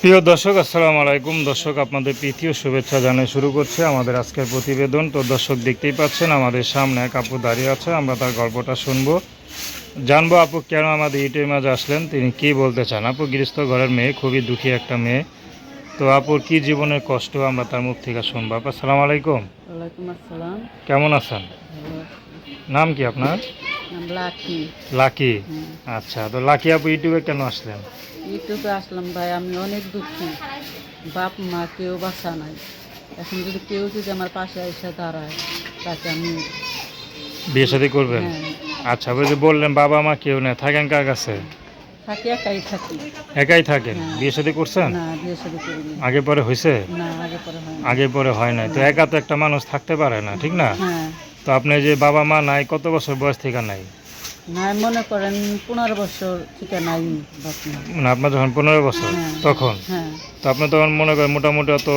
প্রিয় দর্শক আসসালামু আলাইকুম। দর্শক আপনাদের প্রীতীয় শুভেচ্ছা জানিয়ে শুরু করছে আমাদের আজকের প্রতিবেদন। তো দর্শক দেখতেই পাচ্ছেন আমাদের সামনে এক আপু দাঁড়িয়ে আছে আমরা তার গল্পটা শুনব। জানব আপু কেন আমাদের ইটের মাঝে আসলেন তিনি কি বলতে চান? আপু গৃহস্থ ঘরের মেয়ে খুবই দুঃখী একটা মেয়ে। তো আপুর কি জীবনের কষ্ট আমরা তার মুখ থেকে শুনব? আপু আসসালামু আলাইকুম। কেমন আছেন? নাম কি আপনার? লাকি। লাকি? আচ্ছা তো লাকি আপু ইউটিউবে কেন আসলেন? ইউটিউবে আসলাম ভাই আমি অনেক দুঃখী। বাপ মা কেউ বাসা নাই। এখন যদি কেউ যদি আমার পাশে এসে দাঁড়ায় তাকে আমি বিয়ে শাদী করবেন? হ্যাঁ। আচ্ছা ওই যে বললেন বাবা মা কেউ নেই থাকেন কার কাছে? থাকি একাই থাকি। একাই থাকেন? হ্যাঁ। বিয়ে শাদী করছেন? না বিয়ে শাদী করিনি। আগে পরে হয়েছে না আগে পরে হয় না। আগে পরে হয় নাই। তো একা তো একটা মানুষ থাকতে পারে না ঠিক না? হ্যাঁ। তো আপনি যে বাবা মা নাই কত বছর বয়স থেকে নাই? না মনে করেন পনেরো বছর থেকে নাই মানে আপনার যখন পনেরো বছর হ্যাঁ। তখন? হ্যাঁ। তো আপনি তখন মনে করেন মোটামুটি অত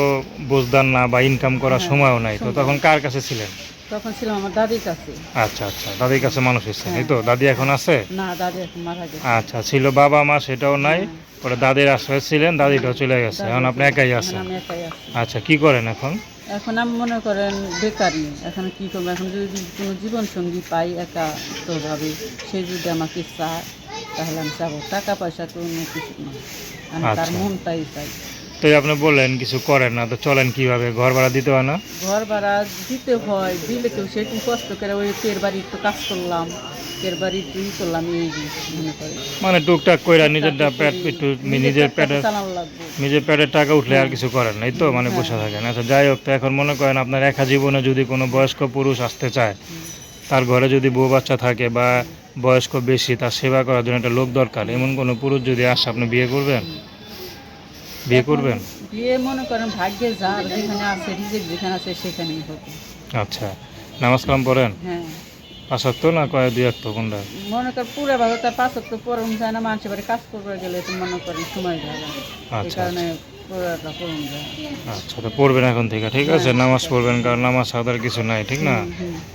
বুঝদান না বা ইনকাম করার হ্যাঁ, সময়ও নাই তো তখন কার কাছে ছিলেন? তখন ছিলাম আমার দাদির কাছে। আচ্ছা আচ্ছা দাদির কাছে মানুষ এসেছেন এই। তো? দাদি এখন আছে? না দাদি এখন মারা গেছে। আচ্ছা ছিল বাবা মা সেটাও নাই। পরে দাদির আশ্রয় ছিলেন দাদিটাও চলে গেছে এখন আপনি একাই আছেন? আমি একাই আছি। আচ্ছা কি করেন এখন? এখন আমি মনে করেন বেকারি এখন কি করব? এখন যদি কোনো জীবনসঙ্গী পাই একা তো ভাবে সে যদি আমাকে চায় তাহলে আমি চাবো। টাকা পয়সা তো অন্য কিছু না। আমি তার আচ্ছা। মনটাই চাই। তো আপনি বললেন কিছু করেন না তো চলেন কীভাবে? ঘর ভাড়া দিতে হয় না? ঘর ভাড়া দিতে হয় দিলে কেউ সেরকম কষ্ট করে ওই পের বাড়ি একটু কাজ করলাম পের বাড়ি একটু ই করলাম এই মনে করে। মানে টুকটাক কইরা নিজেরটা পেট একটু নিজের পেটে নিজের পেটের টাকা উঠলে আর কিছু করেন না এই তো মানে বসে থাকেন। আচ্ছা যাই হোক তো এখন মনে করেন আপনার একা জীবনে যদি কোনো বয়স্ক পুরুষ আসতে চায় তার ঘরে যদি বউ বাচ্চা থাকে বা বয়স্ক বেশি তার সেবা করার জন্য একটা লোক দরকার এমন কোনো পুরুষ যদি আসে আপনি বিয়ে করবেন? বিয়ে করবেন? বিয়ে মনে করেন ভাগ্যে যার যেখানে আছে যেখানে আছে সেখানেই হবে। আচ্ছা নামাজ কালাম পড়েন? হ্যাঁ। পাঁচাত্তর না কয় দুই একটা কোনটা? মনে কর পুরো ভাবে তার পাঁচ তো পরম যায় না মানুষের বাড়ি কাজ করবে গেলে তো মনে করেন সময় যায় না। এই আচ্ছা। কারণে যায়। আচ্ছা তো পড়বেন এখন থেকে ঠিক আছে? নামাজ পড়বেন কারণ নামাজ সাদার কিছু নাই ঠিক না।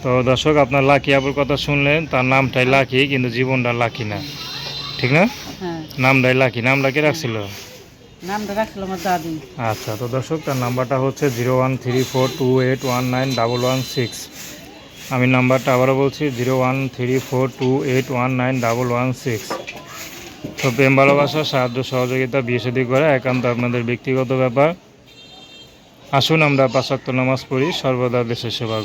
তো দর্শক আপনার লাকি আপুর কথা শুনলেন তার নামটাই লাকি কিন্তু জীবনটা লাকি না ঠিক না? হ্যাঁ। নামটাই লাকি নামটা কে রাখছিল? আচ্ছা তো দর্শক, তার নাম্বারটা হচ্ছে zero one three four two eight one nine double one six. আমি নাম্বারটা আবারও বলছি, zero one three four two eight one nine double one six. তো প্রেম, ভালোবাসা, সাহায্য, সহযোগিতা, বিয়ে করা একান্ত আপনাদের ব্যক্তিগত ব্যাপার। আসুন, আমরা পাঁচাত্তর নামাজ পড়ি, সর্বদা দেশের সেবা